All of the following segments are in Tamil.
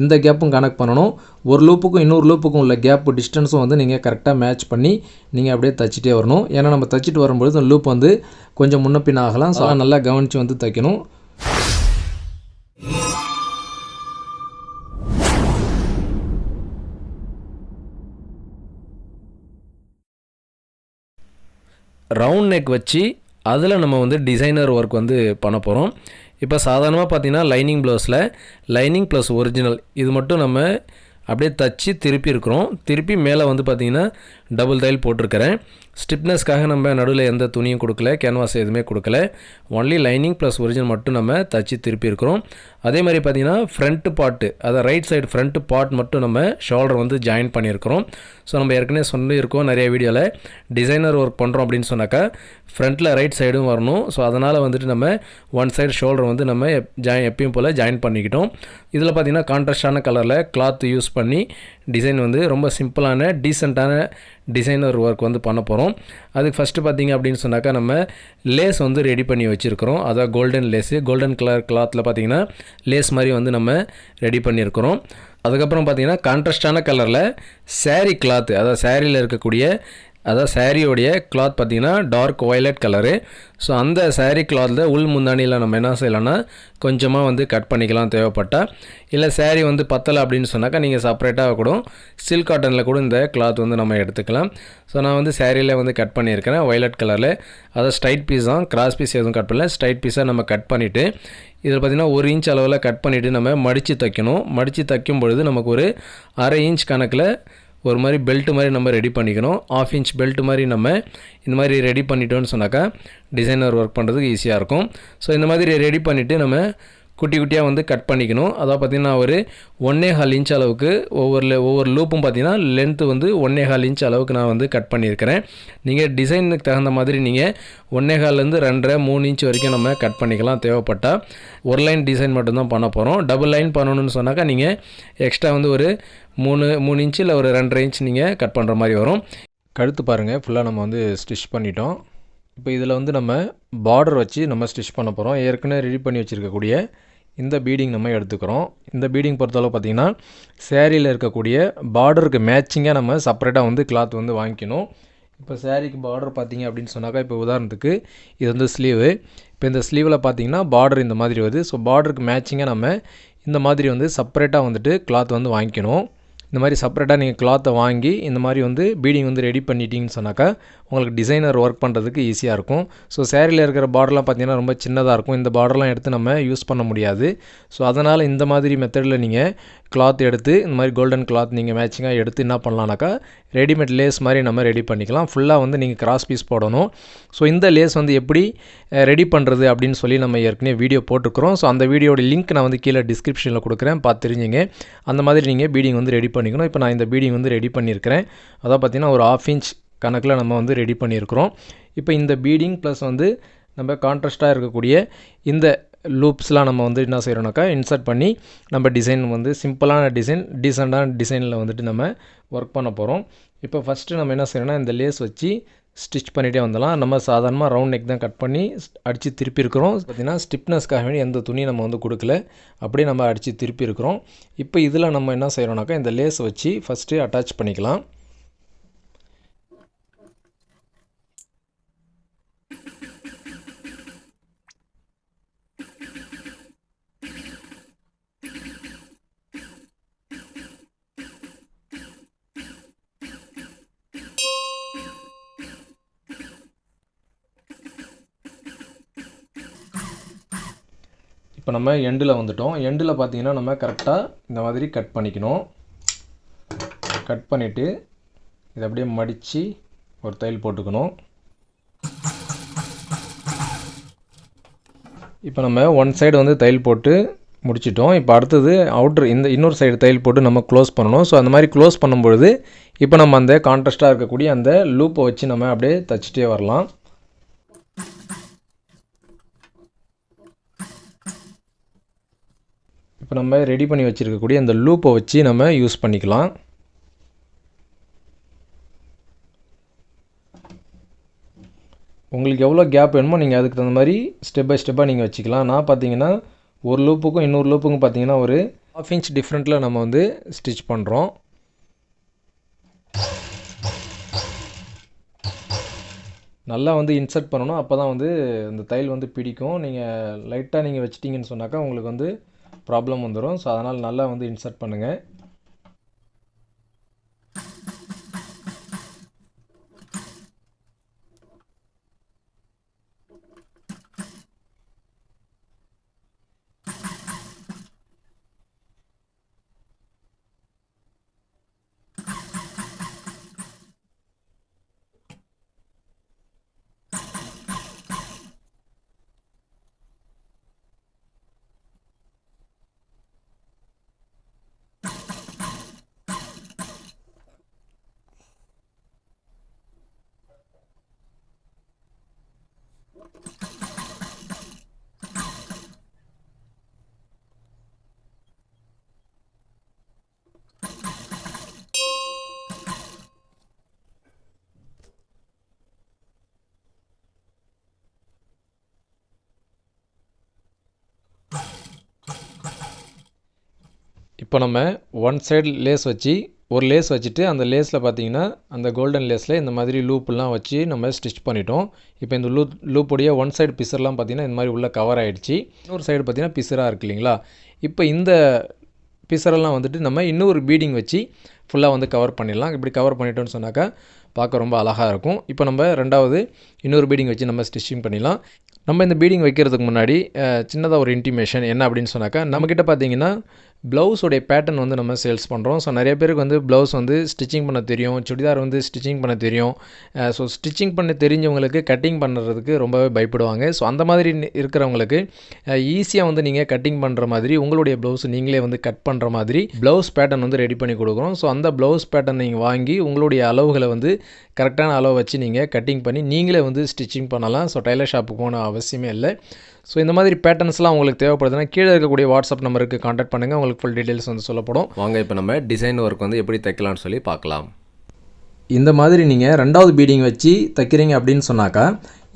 இந்த கேப்பும் கனெக்ட் பண்ணணும். ஒரு லூப்புக்கும் இன்னொரு லூப்புக்கும் உள்ள கேப்பு டிஸ்டன்ஸும் வந்து நீங்கள் கரெக்டாக மேட்ச் பண்ணி நீங்கள் அப்படியே தைச்சிட்டே வரணும். ஏன்னா நம்ம தைச்சிட்டு வரும்பொழுது அந்த லூப் வந்து கொஞ்சம் முன்னப்பின் ஆகலாம். ஸோ நல்லா கவனித்து வந்து தைக்கணும். ரவுண்ட் நெக் வச்சு அதில் நம்ம வந்து டிசைனர் ஒர்க் வந்து பண்ண போகிறோம் இப்போ சாதாரணமாக பார்த்தீங்கன்னா லைனிங் ப்ளவுஸில் லைனிங் ப்ளஸ் ஒரிஜினல். இது மட்டும் நம்ம அப்படியே தச்சு திருப்பி இருக்கிறோம். திருப்பி மேலே வந்து பார்த்திங்கன்னா டபுள் தையல் போட்டிருக்கிறேன். ஸ்டிப்னஸ்க்காக நம்ம நடுவில் எந்த துணியும் கொடுக்கல கேன்வாஸ் எதுவுமே கொடுக்கல. ஒன்லி லைனிங் ப்ளஸ் ஒரிஜினல் மட்டும் நம்ம தச்சு திருப்பி இருக்கிறோம். அதே மாதிரி பார்த்திங்கன்னா ஃப்ரண்ட்டு பார்ட்டு அதை ரைட் சைடு ஃப்ரண்ட்டு பார்ட் மட்டும் நம்ம ஷோல்டர் வந்து ஜாயின் பண்ணியிருக்கிறோம். ஸோ நம்ம ஏற்கனவே சொல்லியிருக்கோம் நிறைய வீடியோவில் டிசைனர் ஒர்க் பண்ணுறோம் அப்படின்னு சொன்னாக்கா ஃப்ரண்ட்டில் ரைட் சைடும் வரணும். ஸோ அதனால் வந்துட்டு நம்ம ஒன் சைடு ஷோல்டர் வந்து நம்ம ஜாயின் எப்பயும் போல் ஜாயின் பண்ணிக்கிட்டோம். இதில் பார்த்திங்கன்னா கான்ட்ராஸ்டான கலரில் கிளாத் யூஸ் பண்ணி டிசைன் வந்து ரொம்ப சிம்பிளான டீசெண்டான டிசைனர் ஒர்க் வந்து பண்ண போகிறோம் அதுக்கு ஃபஸ்ட்டு பார்த்திங்க அப்படின்னு சொன்னாக்கா நம்ம லேஸ் வந்து ரெடி பண்ணி வச்சுருக்கிறோம். அதான் கோல்டன் லேஸு கோல்டன் கலர் கிளாத்தில் பார்த்திங்கன்னா லேஸ் மாதிரி வந்து நம்ம ரெடி பண்ணியிருக்கிறோம் அதுக்கப்புறம் பார்த்திங்கன்னா கான்ட்ராஸ்டான கலரில் சேரீ கிளாத்து அதாவது சேரீயில் இருக்கக்கூடிய அதாவது சாரியோடைய கிளாத் பார்த்திங்கன்னா டார்க் வயலட் கலரு ஸோ அந்த சாரீ கிளாத்தில் உள் முந்தானியில் நம்ம என்ன செய்யலாம்னா கொஞ்சமாக வந்து கட் பண்ணிக்கலாம் தேவைப்பட்டால் இல்லை சாரீ வந்து பத்தலை அப்படின்னு சொன்னாக்கா நீங்கள் செப்பரேட்டாக கூட சில்க் காட்டனில் கூட இந்த கிளாத் வந்து நம்ம எடுத்துக்கலாம். ஸோ நான் வந்து சாரியில் வந்து கட் பண்ணியிருக்கிறேன் வயலட் கலரில் அதை ஸ்ட்ரைட் பீஸ் தான் கிராஸ் பீஸ் எதுவும் கட் பண்ணல. ஸ்ட்ரைட் பீஸாக நம்ம கட் பண்ணிவிட்டு இதில் பார்த்திங்கன்னா ஒரு இன்ச் அளவில் கட் பண்ணிவிட்டு நம்ம மடித்து தைக்கணும். மடித்து தைக்கும் பொழுது நமக்கு ஒரு அரை இன்ச் கணக்கில் ஒரு மாதிரி பெல்ட் மாதிரி நம்ம ரெடி பண்ணிக்கணும். ஆஃப் இன்ச் பெல்ட் மாதிரி நம்ம இந்த மாதிரி ரெடி பண்ணிட்டோன்னு சொன்னாக்கா டிசைனர் ஒர்க் பண்ணுறதுக்கு ஈஸியாக இருக்கும். ஸோ இந்த மாதிரி ரெடி பண்ணிவிட்டு நம்ம குட்டி குட்டியாக வந்து கட் பண்ணிக்கணும். அதாவது பார்த்திங்கன்னா ஒரு ஒன்னே ஹால் இன்ச் அளவுக்கு ஒவ்வொரு ஒவ்வொரு லூப்பும் பார்த்திங்கன்னா லென்த்து வந்து ஒன்னே ஹால் இன்ச் அளவுக்கு நான் வந்து கட் பண்ணியிருக்கிறேன். நீங்கள் டிசைனுக்கு தகுந்த மாதிரி நீங்கள் ஒன்னே ஹால்லேருந்து ரெண்டரை மூணு இன்ச் வரைக்கும் நம்ம கட் பண்ணிக்கலாம் தேவைப்பட்டால் ஒரு லைன் டிசைன் மட்டும்தான் பண்ண போகிறோம் டபுள் லைன் பண்ணணும்னு சொன்னாக்கா நீங்கள் எக்ஸ்ட்ரா வந்து ஒரு மூணு மூணு இன்ச்சு இல்லை ஒரு ரெண்டரை இன்ச் நீங்கள் கட் பண்ணுற மாதிரி வரும். கழுத்து பாருங்கள் ஃபுல்லாக நம்ம வந்து ஸ்டிச் பண்ணிட்டோம். இப்போ இதில் வந்து நம்ம பார்டர் வச்சு நம்ம ஸ்டிச் பண்ண போகிறோம் ஏற்கனவே ரெடி பண்ணி வச்சுருக்கக்கூடிய இந்த பீடிங் நம்ம எடுத்துக்கிறோம். இந்த பீடிங் பொறுத்தளவு பார்த்திங்கன்னா சேரீயில் இருக்கக்கூடிய பார்டருக்கு மேட்சிங்காக நம்ம செப்பரேட்டாக வந்து கிளாத் வந்து வாங்கிக்கணும். இப்போ சேரீக்கு பார்டர் பார்த்தீங்க அப்படின்னு சொன்னாக்கா இப்போ உதாரணத்துக்கு இது வந்து ஸ்லீவு இப்போ இந்த ஸ்லீவில் பார்த்தீங்கன்னா பார்டர் இந்த மாதிரி வருது. ஸோ பார்டருக்கு மேட்சிங்காக நம்ம இந்த மாதிரி வந்து செப்பரேட்டாக வந்துட்டு கிளாத் வந்து வாங்கிக்கணும். இந்த மாதிரி செப்பரேட்டாக நீங்கள் கிளாத்தை வாங்கி இந்த மாதிரி வந்து பீடிங் வந்து ரெடி பண்ணிட்டீங்கன்னு சொன்னாக்கா உங்களுக்கு டிசைனர் ஒர்க் பண்ணுறதுக்கு ஈஸியாக இருக்கும். ஸோ சேரீயில் இருக்கிற பார்டர்லாம் பார்த்தீங்கன்னா ரொம்ப சின்னதாக இருக்கும். இந்த பார்டர்லாம் எடுத்து நம்ம யூஸ் பண்ண முடியாது. ஸோ அதனால் இந்த மாதிரி மெத்தடில் நீங்கள் கிளாத் எடுத்து இந்த மாதிரி கோல்டன் கிளாத் நீங்கள் மேட்சிங்காக எடுத்து என்ன பண்ணலான்னாக்கா ரெடிமேட் லேஸ் மாதிரி நம்ம ரெடி பண்ணிக்கலாம். ஃபுல்லாக வந்து நீங்கள் கிராஸ் பீஸ் போடணும். ஸோ இந்த லேஸ் வந்து எப்படி ரெடி பண்ணுறது அப்படின்னு சொல்லி நம்ம ஏற்கனவே வீடியோ போட்டிருக்கிறோம். ஸோ அந்த வீடியோட லிங்க் நான் வந்து கீழே டிஸ்கிரிப்ஷனில் கொடுக்குறேன். பார்த்து தெரிஞ்சுங்க. அந்த மாதிரி நீங்கள் பீடிங் வந்து ரெடி பண்ணிக்கணும். இப்போ நான் இந்த பீடிங் வந்து ரெடி பண்ணியிருக்கிறேன். அதான் பார்த்தீங்கன்னா ஒரு ஆஃப் இன்ச் கணக்கில் நம்ம வந்து ரெடி பண்ணியிருக்கிறோம். இப்போ இந்த பீடிங் ப்ளஸ் வந்து நம்ம கான்ட்ராஸ்ட்டாக இருக்கக்கூடிய இந்த லூப்ஸ்லாம் நம்ம வந்து என்ன செய்கிறோம்னாக்கா இன்சர்ட் பண்ணி நம்ம டிசைன் வந்து சிம்பிளான டிசைன் டீசெண்டான டிசைனில் வந்துட்டு நம்ம ஒர்க் பண்ண போகிறோம் இப்போ ஃபஸ்ட்டு நம்ம என்ன செய்யணும்னா இந்த லேஸ் வச்சு ஸ்டிச் பண்ணிகிட்டே வந்துடலாம். நம்ம சாதாரணமாக ரவுண்ட் நெக் தான் கட் பண்ணி அடித்து திருப்பி இருக்கிறோம் பார்த்திங்கன்னா ஸ்டிப்னஸ்க்காக வேண்டி எந்த துணி நம்ம வந்து கொடுக்கல. அப்படியே நம்ம அடித்து திருப்பி இருக்கிறோம் இப்போ இதில் நம்ம என்ன செய்கிறோம்னாக்கா இந்த லேஸ் வச்சு ஃபஸ்ட்டு அட்டாச் பண்ணிக்கலாம். இப்போ நம்ம எண்டில் வந்துட்டோம். எண்டில் பார்த்தீங்கன்னா நம்ம கரெக்டாக இந்த மாதிரி கட் பண்ணிக்கணும். கட் பண்ணிவிட்டு இதை அப்படியே மடித்து ஒரு தையல் போட்டுக்கணும். இப்போ நம்ம ஒன் சைடு வந்து தையல் போட்டு முடிச்சிட்டோம். இப்போ அடுத்தது அவுட்ரு இந்த இன்னொரு சைடு தையல் போட்டு நம்ம க்ளோஸ் பண்ணணும். ஸோ அந்த மாதிரி க்ளோஸ் பண்ணும்பொழுது இப்போ நம்ம அந்த கான்ட்ராஸ்ட்டாக இருக்கக்கூடிய அந்த லூப்பை வச்சு நம்ம அப்படியே தைச்சிட்டே வரலாம். இப்போ நம்ம ரெடி பண்ணி வச்சுருக்கக்கூடிய அந்த லூப்பை வச்சு நம்ம யூஸ் பண்ணிக்கலாம். உங்களுக்கு எவ்வளோ கேப் வேணுமோ நீங்கள் அதுக்கு தகுந்த மாதிரி ஸ்டெப் பை ஸ்டெப்பாக நீங்கள் வச்சுக்கலாம். நான் பார்த்தீங்கன்னா ஒரு லூப்புக்கும் இன்னொரு லூப்புக்கும் பார்த்தீங்கன்னா ஒரு ஹாஃப் இன்ச் டிஃப்ரெண்ட்டில் நம்ம வந்து ஸ்டிச் பண்ணுறோம் நல்லா வந்து இன்சர்ட் பண்ணணும். அப்போ தான் வந்து இந்த தையல் வந்து பிடிக்கும். நீங்கள் லைட்டாக நீங்கள் வச்சிட்டிங்கன்னு சொன்னாக்கா உங்களுக்கு வந்து ப்ராப்ளம் வந்துடும் ஸோ அதனால் நல்லா வந்து இன்சர்ட் பண்ணுங்கள் இப்போ நம்ம ஒன் சைடு லேஸ் வச்சு ஒரு லேஸ் வச்சுட்டு அந்த லேஸில் பார்த்தீங்கன்னா அந்த கோல்டன் லேஸில் இந்த மாதிரி லூப்லாம் வச்சு நம்ம ஸ்டிச் பண்ணிட்டோம். இப்போ இந்த லூப் லூப்புடைய ஒன் சைடு பிசர்லாம் பார்த்தீங்கன்னா இந்த மாதிரி உள்ளே கவர் ஆகிடுச்சு இன்னொரு சைடு பார்த்தீங்கன்னா பிசராக இருக்கு இல்லைங்களா? இப்போ இந்த பிசரெல்லாம் வந்துட்டு நம்ம இன்னொரு பீடிங் வச்சு ஃபுல்லாக வந்து கவர் பண்ணிடலாம். இப்படி கவர் பண்ணிட்டோம்னு சொன்னாக்கா பார்க்க ரொம்ப அழகாக இருக்கும். இப்போ நம்ம ரெண்டாவது இன்னொரு பீடிங் வச்சு நம்ம ஸ்டிச்சிங் பண்ணிடலாம். நம்ம இந்த பீடிங் வைக்கிறதுக்கு முன்னாடி சின்னதாக ஒரு இன்டிமேஷன் என்ன அப்படின்னு சொன்னாக்கா நம்மக்கிட்ட பார்த்தீங்கன்னா ப்ளவுஸோடைய பேட்டர்ன் வந்து நம்ம சேல்ஸ் பண்ணுறோம் ஸோ நிறைய பேருக்கு வந்து ப்ளவுஸ் வந்து ஸ்டிச்சிங் பண்ண தெரியும் சுடிதார் வந்து ஸ்டிச்சிங் பண்ண தெரியும். Uh, ஸோ ஸ்டிச்சிங் பண்ண தெரிஞ்சவங்களுக்கு கட்டிங் பண்ணுறதுக்கு ரொம்பவே பயப்படுவாங்க. ஸோ அந்த மாதிரி இருக்கிறவங்களுக்கு uh, ஈஸியாக வந்து நீங்கள் கட்டிங் பண்ணுற மாதிரி உங்களுடைய ப்ளவுஸ் நீங்களே வந்து கட் பண்ணுற மாதிரி ப்ளவுஸ் பேட்டர்ன் வந்து ரெடி பண்ணி கொடுக்குறோம். ஸோ அந்த ப்ளவுஸ் பேட்டர்ன் நீங்கள் வாங்கி உங்களுடைய அளவுகளை வந்து கரெக்டான அளவு வச்சு நீங்கள் கட்டிங் பண்ணி நீங்களே வந்து ஸ்டிச்சிங் பண்ணலாம். ஸோ டைலர் ஷாப்புக்கு போகணும் அவசியமே இல்லை. ஸோ இந்த மாதிரி பேட்டர்ன்ஸ்லாம் உங்களுக்கு தேவைப்படுதுன்னா கீழே இருக்கக்கூடிய வாட்ஸ்அப் நம்பருக்கு காண்டாக்ட் பண்ணுங்கள் உங்களுக்கு ஃபுல் டீட்டெயில்ஸ் வந்து சொல்லப்படும். வாங்க இப்போ நம்ம டிசைன் ஒர்க் வந்து எப்படி தைக்கலாம்னு சொல்லி பார்க்கலாம். இந்த மாதிரி நீங்கள் ரெண்டாவது பீடிங் வச்சு தைக்கிறீங்க அப்படின்னு சொன்னாக்கா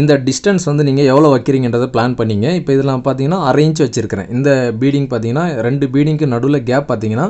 இந்த டிஸ்டன்ஸ் வந்து நீங்கள் எவ்வளோ வைக்கிறீங்கன்றதை பிளான் பண்ணிங்க. இப்போ இதில் பார்த்தீங்கன்னா அரை இன்ச் வச்சுருக்கிறேன். இந்த பீடிங் பார்த்தீங்கன்னா ரெண்டு பீடிங்க்கு நடுவில் கேப் பார்த்தீங்கன்னா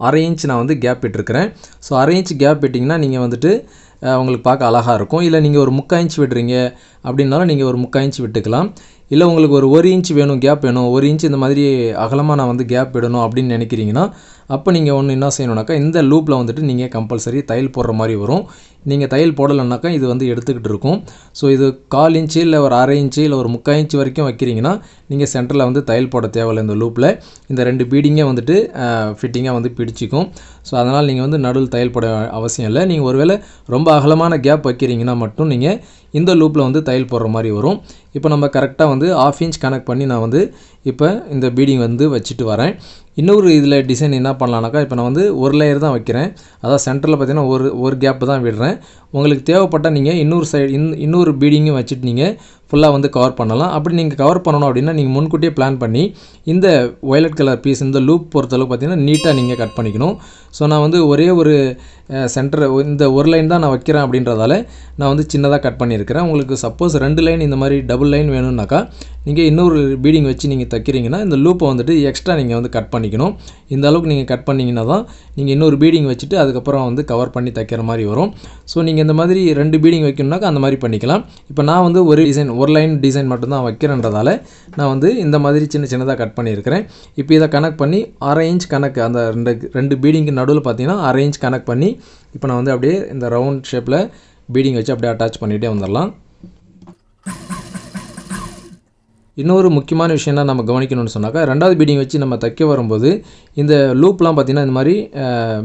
அரை இன்ச் நான் வந்து கேப் விட்டுருக்கிறேன் ஸோ அரை இன்ச் கேப் விட்டிங்கன்னா நீங்கள் வந்துட்டு உங்களுக்கு பார்க்க அழகாக இருக்கும். இல்லை நீங்கள் ஒரு முக்கால் இன்ச் விடுறீங்க அப்படின்னாலும் நீங்கள் ஒரு முக்கால் இன்ச் விட்டுக்கலாம். இல்லை உங்களுக்கு ஒரு ஒரு இன்ச் வேணும் கேப் வேணும். ஒரு இன்ச் இந்த மாதிரி அகலமாக நான் வந்து கேப் விடணும் அப்படின்னு நினைக்கிறீங்கன்னா அப்போ நீங்கள் ஒன்று என்ன செய்யணுனாக்கா இந்த லூப்பில் வந்துட்டு நீங்கள் கம்பல்சரி தையல் போடுற மாதிரி வரும். நீங்கள் தையல் போடலைன்னாக்கா இது வந்து எடுத்துக்கிட்டு இருக்கும். ஸோ இது கால் இன்ச்சு இல்லை ஒரு அரை இன்ச்சு இல்லை ஒரு முக்கால் இன்ச்சு வரைக்கும் வைக்கிறீங்கன்னா நீங்கள் சென்டரில் வந்து தையல் போட தேவையில்லை இந்த லூப்பில் இந்த ரெண்டு பீடிங்கே வந்துட்டு ஃபிட்டிங்காக வந்து பிடிச்சிக்கும். ஸோ அதனால் நீங்கள் வந்து நடுவில் தையல் போட அவசியம் இல்லை. நீங்கள் ஒருவேளை ரொம்ப அகலமான கேப் வைக்கிறீங்கன்னா மட்டும் நீங்கள் இந்த லூப்பில் வந்து தையல் போடுற மாதிரி வரும். இப்போ நம்ம கரெக்டாக வந்து ஆஃப் இன்ச் கனெக்ட் பண்ணி நான் வந்து இப்போ இந்த பீடிங் வந்து வச்சுட்டு வரேன். இன்னொரு இதில் டிசைன் என்ன பண்ணலான்னாக்கா இப்போ நான் வந்து ஒரு லேயர் தான் வைக்கிறேன். அதாவது சென்டரில் பார்த்தீங்கன்னா ஒரு ஒரு கேப்பு தான் விடுறேன். உங்களுக்கு தேவைப்பட்டால் நீங்கள் இன்னொரு சைடு இன் இன்னொரு பீடிங்கும் வச்சுட்டு நீங்கள் ஃபுல்லாக வந்து கவர் பண்ணலாம். அப்படி நீங்கள் கவர் பண்ணணும் அப்படின்னா நீங்கள் முன்கூட்டியே பிளான் பண்ணி இந்த ஒயலட் கலர் பீஸ் இந்த லூப் பொறுத்தளவு பார்த்தீங்கன்னா நீட்டாக நீங்கள் கட் பண்ணிக்கணும். ஸோ நான் வந்து ஒரே ஒரு சென்டர் இந்த ஒரு லைன் தான் நான் வைக்கிறேன் அப்படின்றதால நான் வந்து சின்னதாக கட் பண்ணியிருக்கிறேன். உங்களுக்கு சப்போஸ் ரெண்டு லைன் இந்த மாதிரி டபுள் லைன் வேணும்னாக்கா நீங்கள் இன்னொரு பீடிங் வச்சு நீங்கள் தைக்கிறீங்கன்னா இந்த லூப்பை வந்துட்டு எக்ஸ்ட்ரா நீங்கள் வந்து கட் பண்ணிக்கணும். இந்த அளவுக்கு நீங்கள் கட் பண்ணிங்கன்னா தான் நீங்கள் இன்னொரு பீடிங் வச்சுட்டு அதுக்கப்புறம் வந்து கவர் பண்ணி தைக்கிற மாதிரி வரும். ஸோ நீங்கள் இந்த மாதிரி ரெண்டு பீடிங் வைக்கணும்னாக்கா அந்த மாதிரி பண்ணிக்கலாம். இப்போ நான் வந்து ஒரு டிசைன் ஒரு லைன் டிசைன் மட்டும்தான் வைக்கிறேன்றதால நான் வந்து இந்த மாதிரி சின்ன சின்னதாக கட் பண்ணியிருக்கிறேன். இப்போ இதை கனெக்ட் பண்ணி அரை இன்ச் கணக்கு அந்த ரெண்டு ரெண்டு பீடிங்க்கு நடுவில் பார்த்தீங்கன்னா அரை இன்ச் கனெக்ட் பண்ணி இப்போ நான் வந்து அப்படியே இந்த ரவுண்ட் ஷேப்பில் பீடிங் வச்சு அப்படியே அட்டாச் பண்ணிகிட்டே வந்துடலாம். இன்னொரு முக்கியமான விஷயம் என்ன நம்ம கவனிக்கணும்னு சொன்னாக்கா ரெண்டாவது பீடிங் வச்சு நம்ம தைக்க வரும்போது இந்த லூப்லாம் பார்த்திங்கன்னா இந்த மாதிரி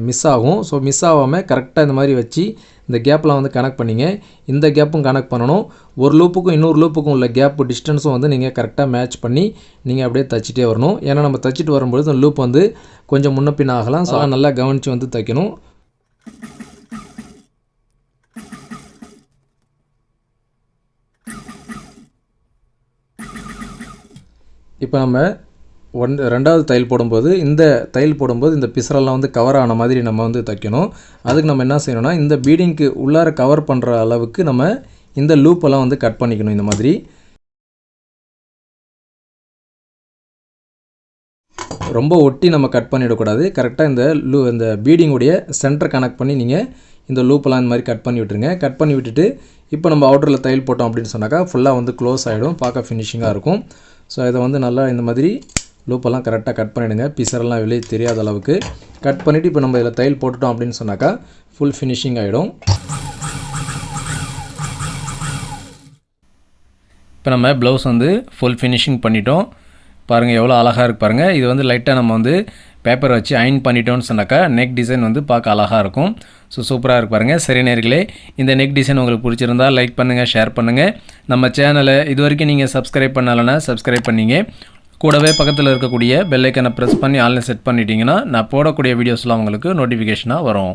மிஸ் ஆகும். ஸோ மிஸ் ஆகாமல் கரெக்டாக இந்த மாதிரி வச்சு இந்த கேப்பில் வந்து கனெக்ட் பண்ணிங்க. இந்த கேப்பும் கனெக்ட் பண்ணணும். ஒரு லூப்புக்கும் இன்னொரு லூப்புக்கும் உள்ள கேப்பு டிஸ்டன்ஸும் வந்து நீங்கள் கரெக்டாக மேட்ச் பண்ணி நீங்கள் அப்படியே தைச்சிட்டே வரணும். ஏன்னா நம்ம தைச்சிட்டு வரும்போது இந்த லூப் வந்து கொஞ்சம் முன்னப்பின் ஆகலாம். ஸோ நல்லா கவனித்து வந்து தைக்கணும். இப்போ நம்ம ஒன் ரெண்டாவது தையல் போடும்போது இந்த தையல் போடும்போது இந்த பிசரெல்லாம் வந்து கவர் ஆன மாதிரி நம்ம வந்து தைக்கணும். அதுக்கு நம்ம என்ன செய்யணும்னா இந்த பீடிங்க்கு உள்ளார கவர் பண்ணுற அளவுக்கு நம்ம இந்த லூப்பெல்லாம் வந்து கட் பண்ணிக்கணும் இந்த மாதிரி. ரொம்ப ஒட்டி நம்ம கட் பண்ணிடக்கூடாது. கரெக்டாக இந்த லூ இந்த பீடிங்குடைய சென்டர் கனெக்ட் பண்ணி நீங்கள் இந்த லூப்பெல்லாம் இந்த மாதிரி கட் பண்ணி விட்டுருங்க. கட் பண்ணி விட்டுட்டு இப்போ நம்ம அவுட்டரில் தையல் போட்டோம் அப்படின்னு சொன்னாக்கா ஃபுல்லாக வந்து க்ளோஸ் ஆகிடும் பார்க்க ஃபினிஷிங்காக இருக்கும். ஸோ இதை வந்து நல்லா இந்த மாதிரி லூப்பெல்லாம் கரெக்டாக கட் பண்ணிவிடுங்க பிசரெல்லாம் வெளியே தெரியாத அளவுக்கு கட் பண்ணிவிட்டு இப்போ நம்ம இதில் தையல் போட்டுட்டோம் அப்படின்னு சொன்னாக்கா ஃபுல் ஃபினிஷிங் ஆகிடும் இப்போ நம்ம ப்ளவுஸ் வந்து ஃபுல் ஃபினிஷிங் பண்ணிட்டோம். பாருங்கள் எவ்வளோ அழகாக இருக்கு பாருங்கள் இது வந்து லைட்டாக நம்ம வந்து பேப்பர் வச்சு அயன் பண்ணிட்டோம்னு சொன்னாக்கா நெக் டிசைன் வந்து பார்க்க அழகாக இருக்கும். ஸோ சூப்பராக இருக்கு பாருங்கள் சரி நேர்களே இந்த நெக் டிசைன் உங்களுக்கு பிடிச்சிருந்தா லைக் பண்ணுங்கள் ஷேர் பண்ணுங்கள் நம்ம சேனலை இது வரைக்கும் நீங்கள் சப்ஸ்கிரைப் பண்ணலைன்னா சப்ஸ்கிரைப் பண்ணிங்க. கூடவே பக்கத்தில் இருக்கக்கூடிய பெல்லைக்கனை ப்ரெஸ் பண்ணி ஆன்லைன் செட் பண்ணிட்டீங்கன்னா நான் போடக்கூடிய வீடியோஸ்லாம் உங்களுக்கு நோட்டிஃபிகேஷனாக வரும்.